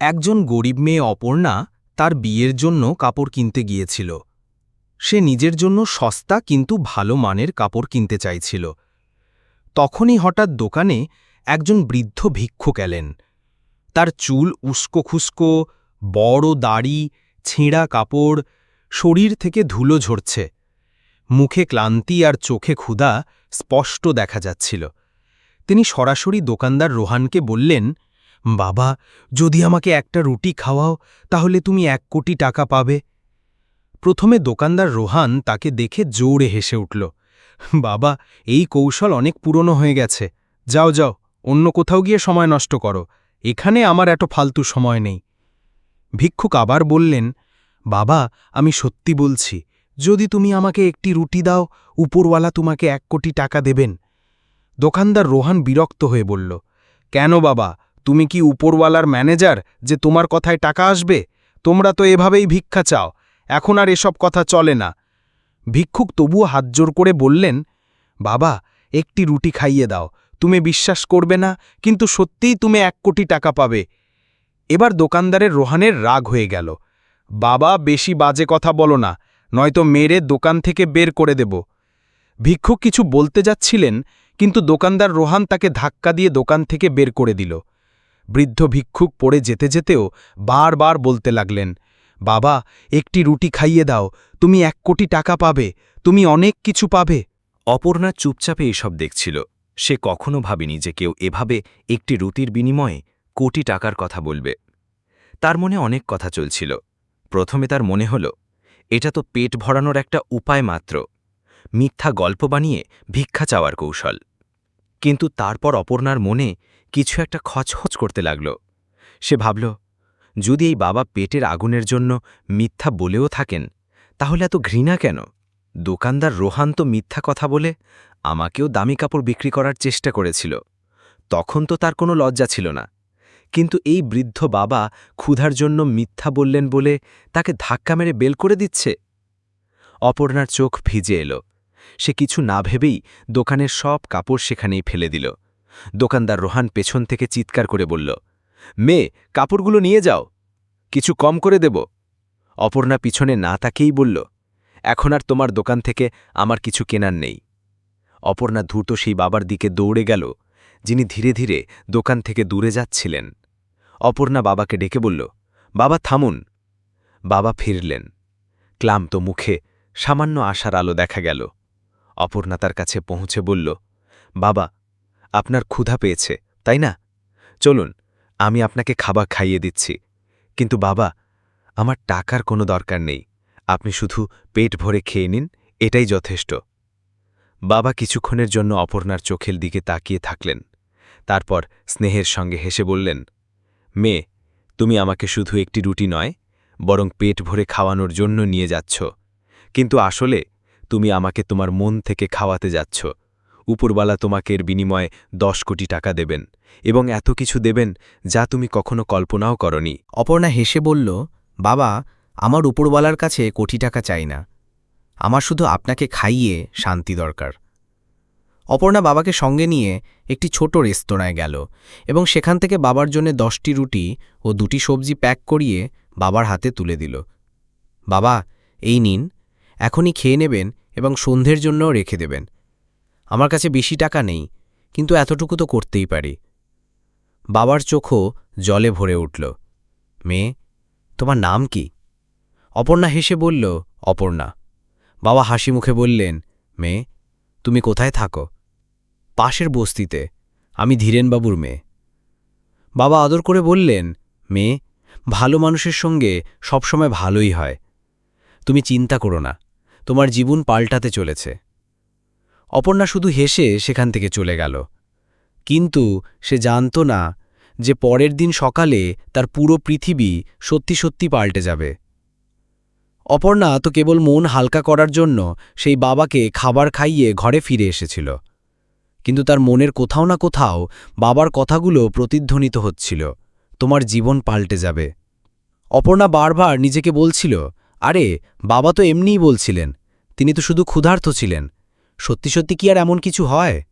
একজন গরিব মেয়ে অপর্ণা তার বিয়ের জন্য কাপড় কিনতে গিয়েছিল। সে নিজের জন্য সস্তা কিন্তু ভালো মানের কাপড় কিনতে চাইছিল। তখনই হঠাৎ দোকানে একজন বৃদ্ধ ভিক্ষুক এলেন। তার চুল উস্কো খুস্কো, বড় দাড়ি, ছেঁড়া কাপড়, শরীর থেকে ধুলো ঝরছে। মুখে ক্লান্তি আর চোখে ক্ষুধা স্পষ্ট দেখা যাচ্ছিল। তিনি সরাসরি দোকানদার রোহানকে বললেন বাবা, যদি আমাকে একটা রুটি খাওয়াও, তাহলে তুমি এক কোটি টাকা পাবে। প্রথমে দোকানদার রোহান তাকে দেখে জোরে হেসে উঠল, বাবা, এই কৌশল অনেক পুরনো হয়ে গেছে। যাও যাও, অন্য কোথাও গিয়ে সময় নষ্ট করো, এখানে আমার এত ফালতু সময় নেই। ভিক্ষুক আবার বললেন, বাবা, আমি সত্যি বলছি, যদি তুমি আমাকে একটি রুটি দাও, উপরওয়ালা তোমাকে এক কোটি টাকা দেবেন। দোকানদার রোহান বিরক্ত হয়ে বলল, কেন বাবা তুমি কি উপরওয়ালার ম্যানেজার যে তোমার কথায় টাকা আসবে? তোমরা তো এভাবেই ভিক্ষা চাও। এখন আর এসব কথা চলে না। ভিক্ষুক তবুও হাত জোর করে বললেন, বাবা, একটি রুটি খাইয়ে দাও। তুমি বিশ্বাস করবে না, কিন্তু সত্যিই তুমি এক কোটি টাকা পাবে। এবার দোকানদারের রোহানের রাগ হয়ে গেল। বাবা, বেশি বাজে কথা বলো না, নয়তো মেরে দোকান থেকে বের করে দেব। ভিক্ষুক কিছু বলতে যাচ্ছিলেন, কিন্তু দোকানদার রোহান তাকে ধাক্কা দিয়ে দোকান থেকে বের করে দিল। বৃদ্ধ ভিক্ষুক পড়ে যেতে যেতেও বারবার বলতে লাগলেন, বাবা, একটি রুটি খাইয়ে দাও, তুমি এক কোটি টাকা পাবে, তুমি অনেক কিছু পাবে। অপর্ণা চুপচাপে এসব দেখছিল। সে কখনো ভাবেনি যে কেউ এভাবে একটি রুটির বিনিময়ে কোটি টাকার কথা বলবে। তার মনে অনেক কথা চলছিল। প্রথমে তার মনে হল, এটা তো পেট ভরানোর একটা উপায় মাত্র। মিথ্যা গল্প বানিয়ে ভিক্ষা চাওয়ার কৌশল। কিন্তু তারপর অপর্ণার মনে কিছু একটা খচখচ করতে লাগল। সে ভাবল, যদি এই বাবা পেটের আগুনের জন্য মিথ্যা বলেও থাকেন, তাহলে এত ঘৃণা কেন? দোকানদার রোহান তো মিথ্যা কথা বলে আমাকেও দামি কাপড় বিক্রি করার চেষ্টা করেছিল। তখন তো তার কোনো লজ্জা ছিল না। কিন্তু এই বৃদ্ধ বাবা ক্ষুধার জন্য মিথ্যা বললেন বলে তাকে ধাক্কা মেরে বেল করে দিচ্ছে? অপর্ণার চোখ ভিজে এলো। সে কিছু না ভেবেই দোকানের সব কাপড় সেখানেই ফেলে দিল। দোকানদার রোহান পেছন থেকে চিৎকার করে বলল মেয়ে কাপড়গুলো নিয়ে যাও। কিছু কম করে দেব। অপর্ণা পিছনে না তাকেই বলল, এখন আর তোমার দোকান থেকে আমার কিছু কেনার নেই। অপর্ণা ধূর্ত সেই বাবার দিকে দৌড়ে গেল, যিনি ধীরে ধীরে দোকান থেকে দূরে যাচ্ছিলেন। অপর্ণা বাবাকে ডেকে বলল, বাবা, থামুন। বাবা ফিরলেন। ক্লান্ত মুখে সামান্য আশার আলো দেখা গেল। অপর্ণা তার কাছে পৌঁছে বলল, বাবা, আপনার ক্ষুধা পেয়েছে, তাই না? চলুন, আমি আপনাকে খাবার খাইয়ে দিচ্ছি। কিন্তু বাবা, আমার টাকার কোনো দরকার নেই। আপনি শুধু পেট ভরে খেয়ে নিন, এটাই যথেষ্ট। বাবা কিছুক্ষণের জন্য অপর্ণার চোখের দিকে তাকিয়ে থাকলেন। তারপর স্নেহের সঙ্গে হেসে বললেন, মেয়ে, তুমি আমাকে শুধু একটি রুটি নয়, বরং পেট ভরে খাওয়ানোর জন্য নিয়ে যাচ্ছ। কিন্তু আসলে তুমি আমাকে তোমার মন থেকে খাওয়াতে যাচ্ছ। উপরবালা তোমাকে এর বিনিময়ে দশ কোটি টাকা দেবেন এবং এত কিছু দেবেন যা তুমি কখনো কল্পনাও করনি। অপর্ণা হেসে বলল, বাবা, আমার উপরওয়ালার কাছে কোটি টাকা চাই না। আমার শুধু আপনাকে খাইয়ে শান্তি দরকার। অপর্ণা বাবাকে সঙ্গে নিয়ে একটি ছোট রেস্তোরাঁয় গেল এবং সেখান থেকে বাবার জন্য দশটি রুটি ও দুটি সবজি প্যাক করিয়ে বাবার হাতে তুলে দিল। বাবা, এই নিন, এখনই খেয়ে নেবেন এবং সন্ধ্যের জন্যও রেখে দেবেন। আমার কাছে বেশি টাকা নেই, কিন্তু এতটুকু তো করতেই পারি। বাবার চোখও জলে ভরে উঠল। মেয়ে, তোমার নাম কি? অপর্ণা হেসে বলল, অপর্ণা। বাবা হাসি মুখে বললেন, মেয়ে, তুমি কোথায় থাকো? পাশের বস্তিতে, আমি ধীরেনবাবুর মেয়ে। বাবা আদর করে বললেন, মেয়ে, ভালো মানুষের সঙ্গে সবসময় ভালোই হয়। তুমি চিন্তা করো না। তোমার জীবন পাল্টাতে চলেছে। অপর্ণা শুধু হেসে সেখান থেকে চলে গেল। কিন্তু সে জানত না যে পরের দিন সকালে তার পুরো পৃথিবী সত্যি সত্যি পাল্টে যাবে। অপর্ণা তো কেবল মন হালকা করার জন্য সেই বাবাকে খাবার খাইয়ে ঘরে ফিরে এসেছিল। কিন্তু তার মনের কোথাও না কোথাও বাবার কথাগুলো প্রতিধ্বনিত হচ্ছিল, তোমার জীবন পাল্টে যাবে। অপর্ণা বারবার নিজেকে বলছিল আরে, বাবা তো এমনিই বলছিলেন, তিনি তো শুধু ক্ষুধার্ত ছিলেন, সত্যি সত্যি কি আর এমন কিছু হয়?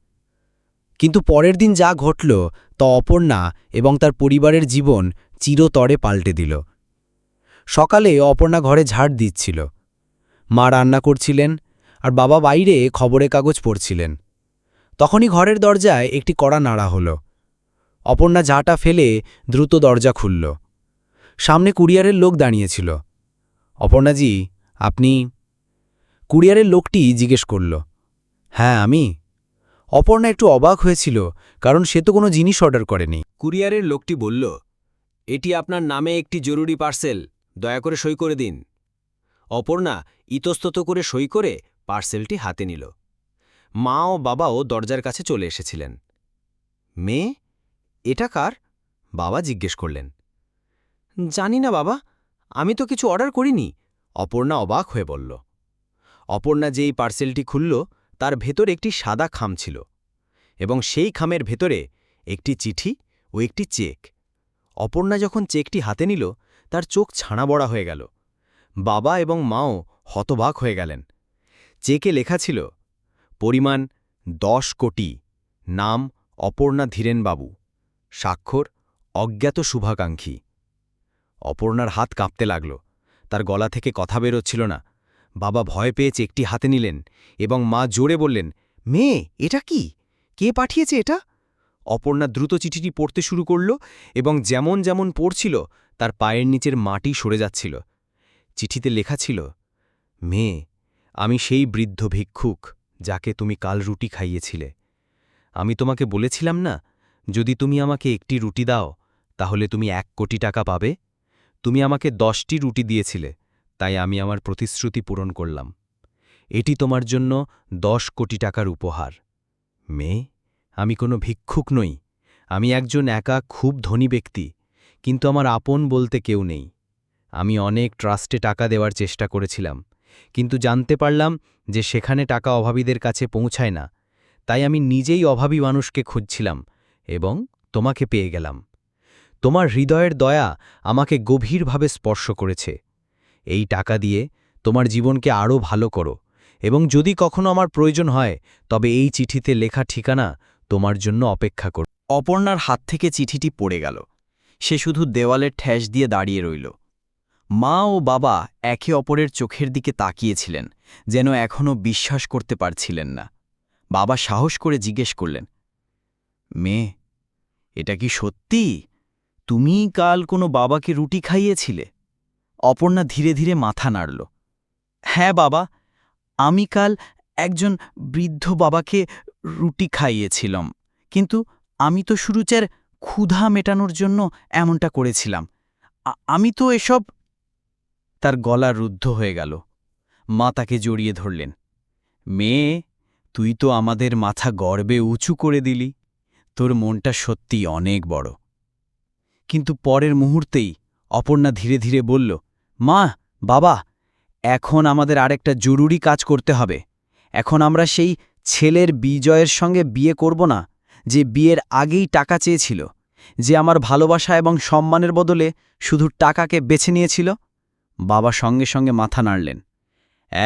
কিন্তু পরের দিন যা ঘটল, তা অপর্ণা এবং তার পরিবারের জীবন চিরতরে পাল্টে দিল। সকালে অপর্ণা ঘরে ঝাড় দিচ্ছিল। মা রান্না করছিলেন, আর বাবা বাইরে খবরের কাগজ পড়ছিলেন। তখনই ঘরের দরজায় একটি কড়া নাড়া হল। অপর্ণা ঝাঁটা ফেলে দ্রুত দরজা খুলল। সামনে কুরিয়ারের লোক দাঁড়িয়েছিল। অপর্ণাজি, আপনি কুরিয়ারের লোকটি জিজ্ঞেস করল। হ্যাঁ আমি। অপর্ণা একটু অবাক হয়েছিল, কারণ সে তো কোনো জিনিস অর্ডার করেনি। কুরিয়ারের লোকটি বলল, এটি আপনার নামে একটি জরুরি পার্সেল, দয়া করে সই করে দিন। অপর্ণা ইতস্তত করে সই করে পার্সেলটি হাতে নিল। মা ও বাবাও দরজার কাছে চলে এসেছিলেন। মেয়ে? এটা কার? বাবা জিজ্ঞেস করলেন। জানি না বাবা আমি তো কিছু অর্ডার করিনি। অপর্ণা অবাক হয়ে বলল, অপর্ণা যেই পার্সেলটি খুলল, তার ভেতর একটি সাদা খাম ছিল এবং সেই খামের ভেতরে একটি চিঠি ও একটি চেক। অপর্ণা যখন চেকটি হাতে নিল, তার চোখ ছানা বড়া হয়ে গেল। বাবা এবং মাও হতবাক হয়ে গেলেন। চেকে লেখা ছিল, পরিমাণ দশ কোটি, নাম অপর্ণা ধীরেনবাবু, স্বাক্ষর অজ্ঞাত শুভাকাঙ্ক্ষী। অপর্ণার হাত কাঁপতে লাগল। তার গলা থেকে কথা বেরোচ্ছিল না। বাবা ভয় পেয়ে চেকটি হাতে নিলেন এবং মা জোরে বললেন, মেয়ে, এটা কি? কে পাঠিয়েছে এটা? অপর্ণা দ্রুত চিঠিটি পড়তে শুরু করল এবং যেমন যেমন পড়ছিল, তার পায়ের নিচের মাটি সরে যাচ্ছিল। চিঠিতে লেখা ছিল, মেয়ে, আমি সেই বৃদ্ধ ভিক্ষুক যাকে তুমি কাল রুটি খাইয়েছিলে। আমি তোমাকে বলেছিলাম না, যদি তুমি আমাকে একটি রুটি দাও, তাহলে তুমি এক কোটি টাকা পাবে? তুমি আমাকে দশটি রুটি দিয়েছিলে, তাই আমি আমার প্রতিশ্রুতি পূরণ করলাম। এটি তোমার জন্য দশ কোটি টাকার উপহার। মেয়ে, আমি কোনো ভিক্ষুক নই। আমি একজন একা খুব ধনী ব্যক্তি, কিন্তু আমার আপন বলতে কেউ নেই। আমি অনেক ট্রাস্টে টাকা দেওয়ার চেষ্টা করেছিলাম, কিন্তু জানতে পারলাম যে সেখানে টাকা অভাবীদের কাছে পৌঁছায় না, তাই আমি নিজেই অভাবী মানুষকে খুঁজছিলাম এবং তোমাকে পেয়ে গেলাম। তোমার হৃদয়ের দয়া আমাকে গভীরভাবে স্পর্শ করেছে। এই টাকা দিয়ে তোমার জীবনকে আরও ভালো করো এবং যদি কখনো আমার প্রয়োজন হয়, তবে এই চিঠিতে লেখা ঠিকানা তোমার জন্য অপেক্ষা কর। অপর্ণার হাত থেকে চিঠিটি পড়ে গেল। সে শুধু দেওয়ালের ঠ্যাস দিয়ে দাঁড়িয়ে রইল। মা ও বাবা একে অপরের চোখের দিকে তাকিয়েছিলেন, যেন এখনও বিশ্বাস করতে পারছিলেন না। বাবা সাহস করে জিজ্ঞেস করলেন, মেয়ে, এটা কি সত্যি? তুমি কাল কোনো বাবাকে রুটি খাইয়েছিলে? অপর্ণা ধীরে ধীরে মাথা নাড়ল। হ্যাঁ বাবা, আমি কাল একজন বৃদ্ধ বাবাকে রুটি খাইয়েছিলাম, কিন্তু আমি তো সুরুচের ক্ষুধা মেটানোর জন্য এমনটা করেছিলাম। আমি তো এসব তার গলা রুদ্ধ হয়ে গেল। মা তাকে জড়িয়ে ধরলেন। মেয়ে, তুই তো আমাদের মাথা গর্বে উঁচু করে দিলি। তোর মনটা সত্যি অনেক বড়। কিন্তু পরের মুহূর্তেই অপর্ণা ধীরে ধীরে বলল, মা, বাবা, এখন আমাদের আরেকটা জরুরি কাজ করতে হবে। এখন আমরা সেই ছেলের বিজয়ের সঙ্গে বিয়ে করব না, যে বিয়ের আগেই টাকা চেয়েছিল, যে আমার ভালোবাসা এবং সম্মানের বদলে শুধু টাকাকে বেছে নিয়েছিল? বাবা সঙ্গে সঙ্গে মাথা নাড়লেন,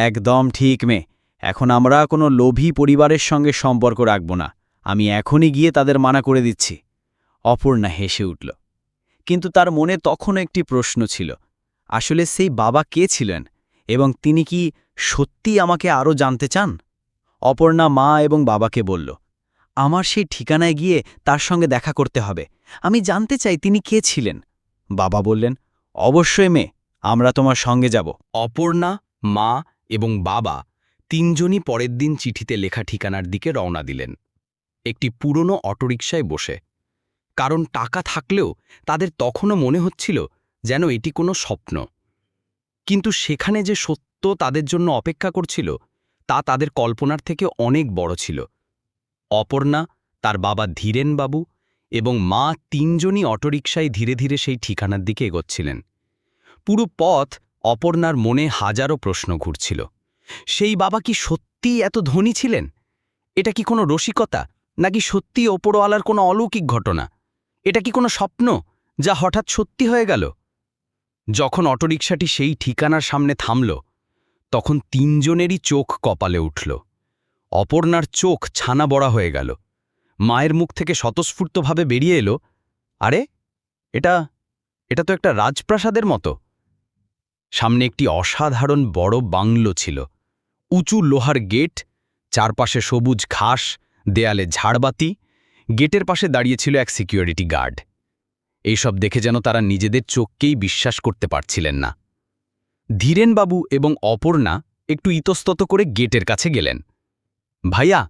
একদম ঠিক মেয়ে এখন আমরা কোনো লোভী পরিবারের সঙ্গে সম্পর্ক রাখব না, আমি এখনই গিয়ে তাদের মানা করে দিচ্ছি। অপর্ণা হেসে উঠল কিন্তু তার মনে তখনও একটি প্রশ্ন ছিল, আসলে সেই বাবা কে ছিলেন এবং তিনি কি সত্যি আমাকে আরও জানতে চান? অপর্ণা মা এবং বাবাকে বলল, আমার সেই ঠিকানায় গিয়ে তার সঙ্গে দেখা করতে হবে। আমি জানতে চাই তিনি কে ছিলেন? বাবা বললেন, অবশ্যই মেয়ে, আমরা তোমার সঙ্গে যাব। অপর্ণা, মা এবং বাবা তিনজনই পরের দিন চিঠিতে লেখা ঠিকানার দিকে রওনা দিলেন। একটি পুরনো অটোরিকশায় বসে কারণ টাকা থাকলেও তাদের তখনও মনে হচ্ছিল যেন এটি কোনো স্বপ্ন। কিন্তু সেখানে যে সত্য তাদের জন্য অপেক্ষা করছিল, তা তাদের কল্পনার থেকে অনেক বড় ছিল। অপর্ণা, তার বাবা ধীরেনবাবু এবং মা তিনজনই অটোরিকশায় ধীরে ধীরে সেই ঠিকানার দিকে এগোচ্ছিলেন। পুরো পথ অপর্ণার মনে হাজারো প্রশ্ন ঘুরছিল। সেই বাবা কি সত্যিই এত ধনী ছিলেন? এটা কি কোনো রসিকতা, নাকি সত্যি ওপরওয়ালার কোনো অলৌকিক ঘটনা? এটা কি কোনো স্বপ্ন যা হঠাৎ সত্যি হয়ে গেল? যখন অটোরিকশাটি সেই ঠিকানার সামনে থামল, তখন তিনজনেরই চোখ কপালে উঠল। অপর্ণার চোখ ছানা বড়া হয়ে গেল। মায়ের মুখ থেকে স্বতঃস্ফূর্তভাবে বেরিয়ে এলো, আরে, এটা এটা তো একটা রাজপ্রাসাদের মতো। সামনে একটি অসাধারণ বড় বাংলো ছিল। উঁচু লোহার গেট, চারপাশে সবুজ ঘাস, দেয়ালে ঝাড়বাতি গেটের পাশে দাঁড়িয়েছিল এক সিকিউরিটি গার্ড। এইসব দেখে যেন তারা নিজেদের চোখকেই বিশ্বাস করতে পারছিলেন না। ধীরেনবাবু এবং অপর্ণা একটু ইতস্তত করে গেটের কাছে গেলেন। ভাইয়া,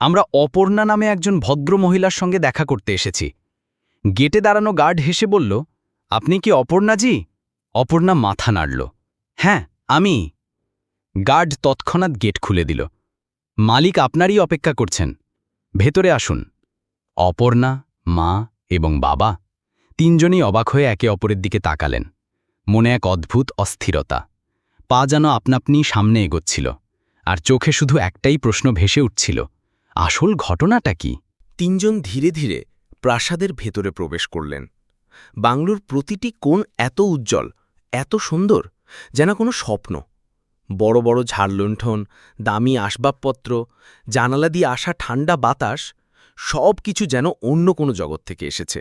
আমরা অপর্ণা নামে একজন ভদ্র মহিলার সঙ্গে দেখা করতে এসেছি। গেটে দাঁড়ানো গার্ড হেসে বলল, আপনি কি অপর্ণাজি অপর্ণা মাথা নাড়ল হ্যাঁ আমি। গার্ড তৎক্ষণাৎ গেট খুলে দিল, মালিক আপনারই অপেক্ষা করছেন। ভেতরে আসুন। অপর্ণা, মা এবং বাবা তিনজনই অবাক হয়ে একে অপরের দিকে তাকালেন। মনে এক অদ্ভুত অস্থিরতা। পা যেন আপনাপনি সামনে এগোচ্ছিল, আর চোখে শুধু একটাই প্রশ্ন ভেসে উঠছিল, আসল ঘটনাটা কি? তিনজন ধীরে ধীরে প্রাসাদের ভেতরে প্রবেশ করলেন। বাংলোর প্রতিটি কোণ এত উজ্জ্বল, এত সুন্দর, যেন কোনো স্বপ্ন। বড় বড় ঝাড়লণ্ঠন, দামি আসবাবপত্র, জানালা দিয়ে আসা ঠান্ডা বাতাস সব কিছু যেন অন্য কোনো জগৎ থেকে এসেছে।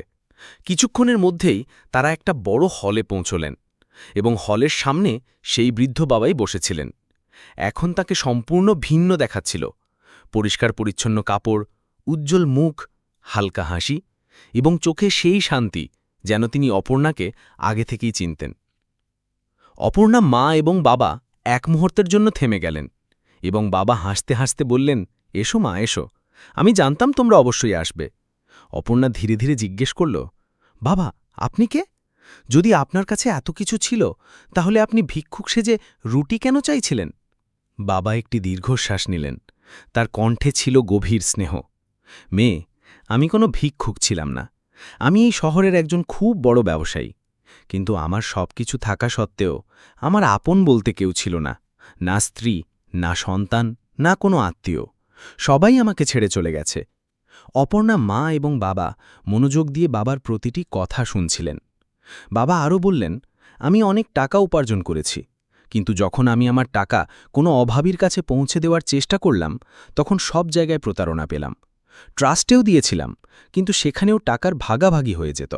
কিছুক্ষণের মধ্যেই তারা একটা বড় হলে পৌঁছলেন এবং হলের সামনে সেই বৃদ্ধ বাবাই বসেছিলেন। এখন তাকে সম্পূর্ণ ভিন্ন দেখাচ্ছিল। পরিষ্কার পরিচ্ছন্ন কাপড়, উজ্জ্বল মুখ, হালকা হাসি এবং চোখে সেই শান্তি যেন তিনি অপর্ণাকে আগে থেকেই চিনতেন। অপর্ণা মা এবং বাবা এক মুহূর্তের জন্য থেমে গেলেন এবং বাবা হাসতে হাসতে বললেন, এসো মা, এসো। আমি জানতাম তোমরা অবশ্যই আসবে। অপর্ণা ধীরে ধীরে জিজ্ঞেস করল, বাবা, আপনি কে? যদি আপনার কাছে এত কিছু ছিল, তাহলে আপনি ভিক্ষুক সেজে রুটি কেন চাইছিলেন? বাবা একটি দীর্ঘশ্বাস নিলেন। তার কণ্ঠে ছিল গভীর স্নেহ। মেয়ে, আমি কোনো ভিক্ষুক ছিলাম না। আমি এই শহরের একজন খুব বড় ব্যবসায়ী। কিন্তু আমার সব কিছু থাকা সত্ত্বেও আমার আপন বলতে কেউ ছিল না। না স্ত্রী, না সন্তান, না কোনো আত্মীয়। সবাই আমাকে ছেড়ে চলে গেছে। অপর্ণা মা এবং বাবা মনোযোগ দিয়ে বাবার প্রতিটি কথা শুনছিলেন। বাবা আরও বললেন, আমি অনেক টাকা উপার্জন করেছি, কিন্তু যখন আমি আমার টাকা কোনো অভাবীর কাছে পৌঁছে দেওয়ার চেষ্টা করলাম, তখন সব জায়গায় প্রতারণা পেলাম। ট্রাস্টেও দিয়েছিলাম, কিন্তু সেখানেও টাকার ভাগাভাগি হয়ে যেত।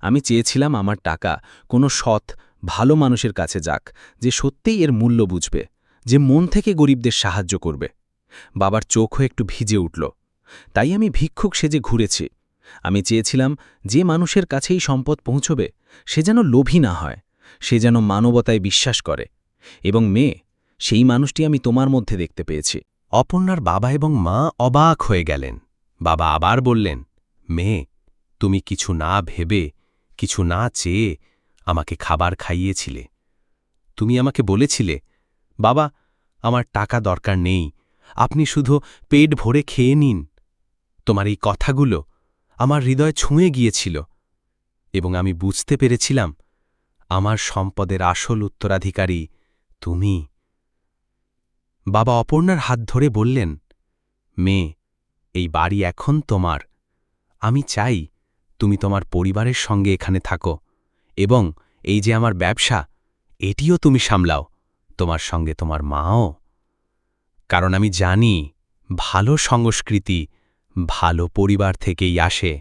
আমি চেয়েছিলাম আমার টাকা কোনো সৎ, ভালো মানুষের কাছে যাক, যে সত্যিই এর মূল্য বুঝবে, যে মন থেকে গরিবদের সাহায্য করবে। বাবার চোখও একটু ভিজে উঠল। তাই আমি ভিক্ষুক সেজে ঘুরেছি। আমি চেয়েছিলাম যে মানুষের কাছেই সম্পদ পৌঁছবে, সে যেন লোভী না হয়, সে যেন মানবতায় বিশ্বাস করে এবং মেয়ে সেই মানুষটি আমি তোমার মধ্যে দেখতে পেয়েছি। অপর্ণার বাবা এবং মা অবাক হয়ে গেলেন। বাবা আবার বললেন মেয়ে তুমি কিছু না ভেবে, কিছু না চেয়ে আমাকে খাবার খাইয়েছিলে। তুমি আমাকে বলেছিলে, বাবা, আমার টাকা দরকার নেই আপনি শুধু পেট ভরে খেয়ে নিন। তোমার এই কথাগুলো আমার হৃদয় ছুঁয়ে গিয়েছিল এবং আমি বুঝতে পেরেছিলাম আমার সম্পদের আসল উত্তরাধিকারী তুমি। বাবা অপর্ণার হাত ধরে বললেন, মেয়ে, এই বাড়ি এখন তোমার। আমি চাই তুমি তোমার পরিবারের সঙ্গে এখানে থাকো এবং এই যে আমার ব্যবসা, এটিও তুমি সামলাও। তোমার সঙ্গে তোমার মাও। কারণ আমি জানি ভালো সংস্কৃতি ভালো পরিবার থেকেই আসে।